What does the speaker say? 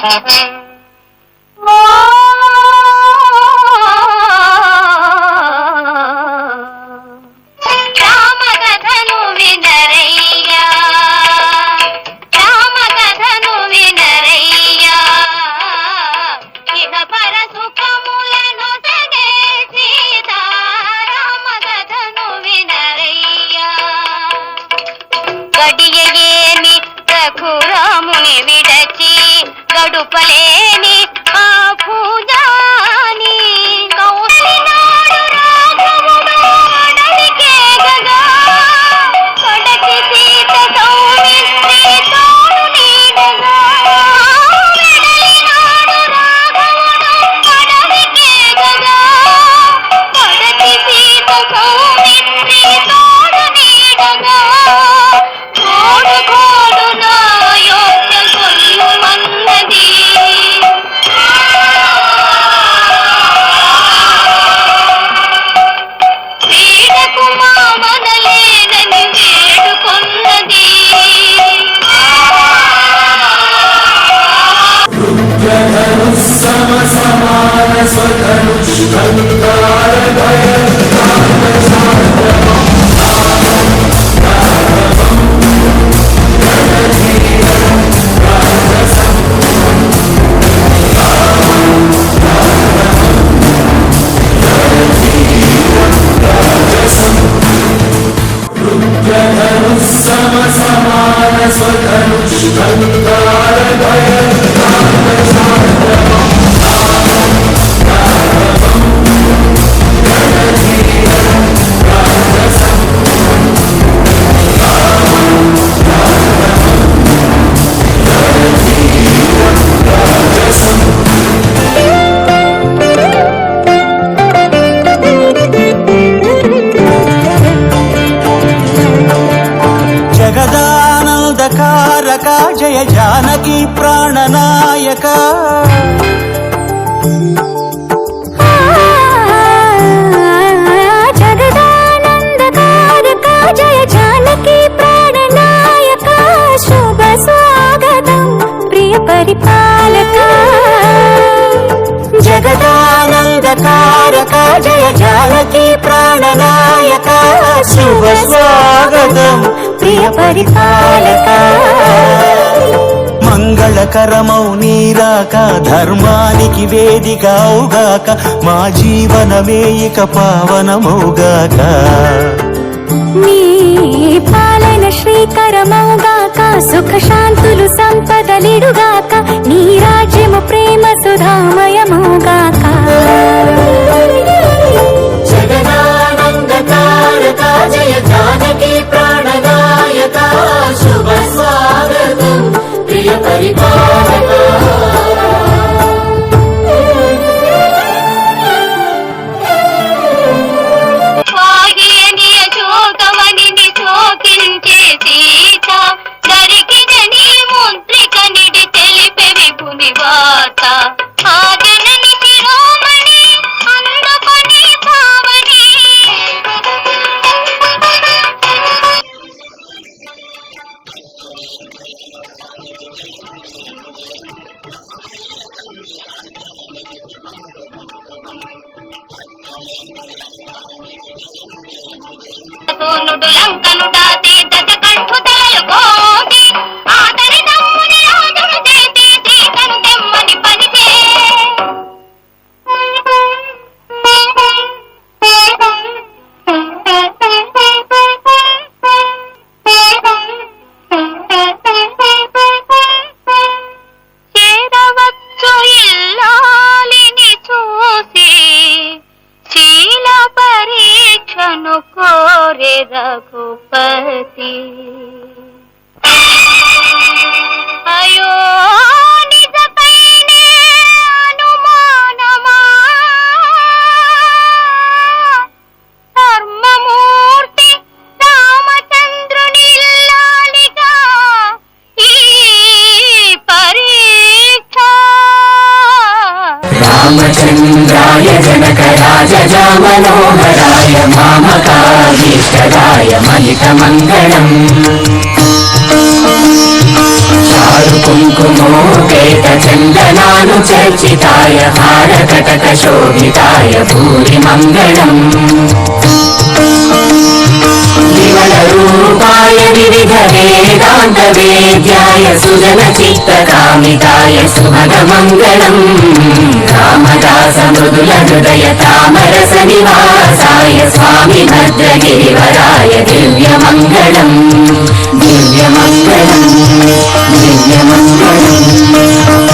Thank you. अंधकार भय తారక జయ జానకి ప్రాణనాయక. పరిపాలక. జగదానందకారక జయ జానకి ప్రాణనాయక. శుభ స్వాగతం. మంగళకరమౌ నీరాక ధర్మానికి వేదికౌగాక మా జీవనమే ఇక పావనమౌగాక. పాలన శ్రీకరమౌగాక సుఖ శాంతులు సంపదలిడుగాక నీ రాజ్యము ప్రేమ సుధామయమౌగాక. సూనుడు లంకను రఘుపతి అయో నిజకైనే అనుమానమా? ధర్మమూర్తి రామచంద్రుని ఈ పరీక్ష. రామచంద్రాయ జనక రాజజా మనోహరాయ మహితమంగళం చారు కుంకుమోపేత చందనాను చర్చితాయ హారకటక శోభితాయ భూరి మంగళం విమల రూపాయ వివిధ వేదాంత వేద్యాయ సుజన చిత్త కామితాయ సుభగ మంగళం నివాస మృదుల హృదయ తామరస నివాసాయ స్వామి భద్రగిరివరాయ దివ్యమంగళం. దివ్యమంగళం దివ్యమంగళం.